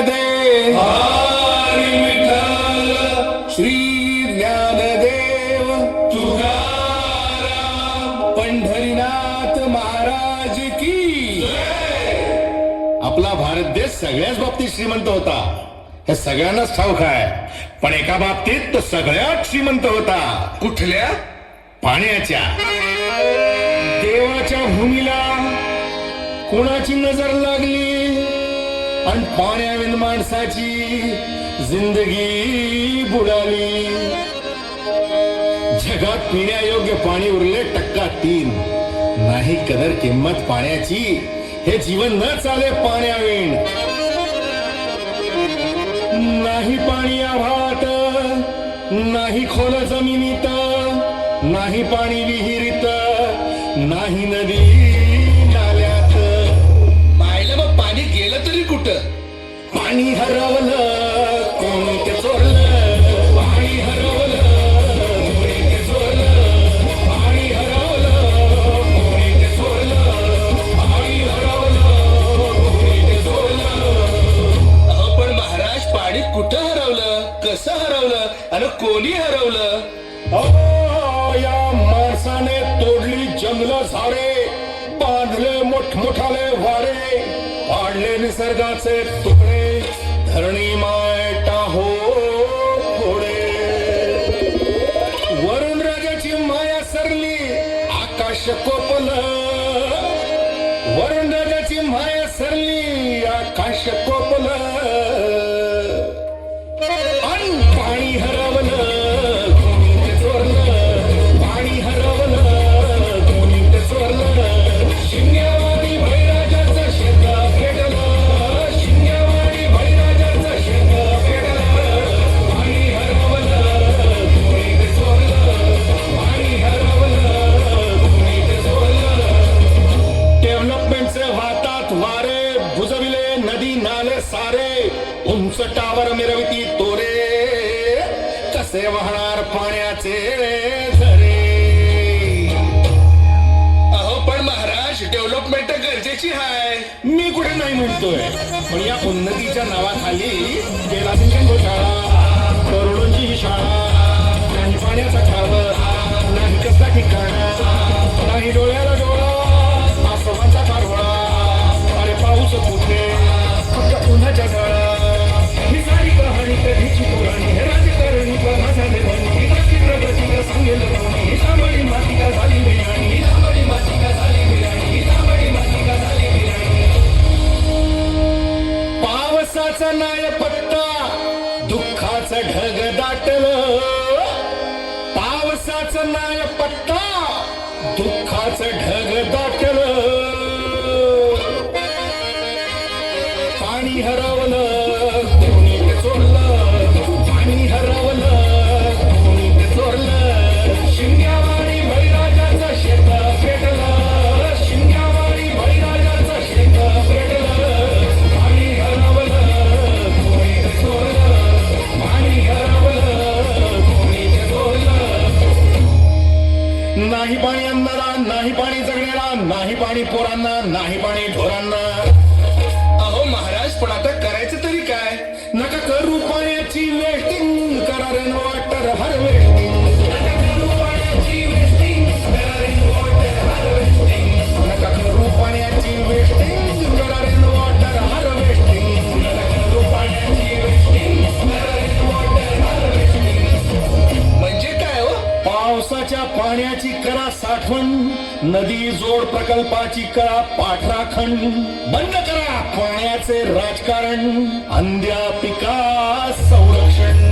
दे हरी विठ्ठल श्री ज्ञानदेव तुकाराम पंढरीनाथ महाराज की। आपला भारत देश सगळ्याच बाबतीत श्रीमंत होता. हे सगळ्यांनाच ठाऊक आहे. पण एका बाबतीत तो सगळ्यात श्रीमंत होता. कुठल्या? पाण्याच्या. देवाच्या भूमीला कोणाची नजर लागली? आणि पाण्याविन माणसाची जिंदगी बुडाली. जगात पिण्यायोग्य पाणी उरले टक्का तीन. नाही कदर किंमत पाण्याची हे जीवन न चाले पाण्याविण नाही पाणी आभात नाही खोल जमिनीत नाही पाणी विहिरीत नाही नदी पाणी हरवलं कोणी चोरलं? पाणी हरवलं कोणी चोरलं? पाणी हरवलं कोणी चोरलं? पाणी हरवलं कोणी चोरलं? महाराज पाणी कुठं हरवलं? कसं हरवलं? आणि कोणी हरवलं? या माणसाने तोडली जंगल झाडे बांधले मोठमोठाले वारे पाडले निसर्गाचे तुकडे. आकाश कोपल वरुण राजाची माया सरली आकाश कोपल अन पाणी हर उंच टावर मिरविती तोरे कसे वाहणार पाण्याचे झरे? अहो पण महाराज डेव्हलपमेंट गरजेची आहे मी कुठे नाही म्हणतोय. पण या उन्नतीच्या नावाखाली गेला सिंचन शाळा करोडोंची ही शाळा. ढग दाटल पावसाचं नाय पट्टा दुःखाचं ढग दाट पाणी अन्नाला नाही पाणी जगण्याला नाही पाणी पोरांना नाही पाणी ढोरांना. अहो महाराज पण आता करायचं तरी काय? नका करू पाण्याची वेस्टिंग करा रेनवा पावसाच्या पाण्याची करा साठवण नदी जोड प्रकल्पाची करा पाठराखण. बंद करा पाण्याचे राजकारण अंध्या पिका संरक्षण.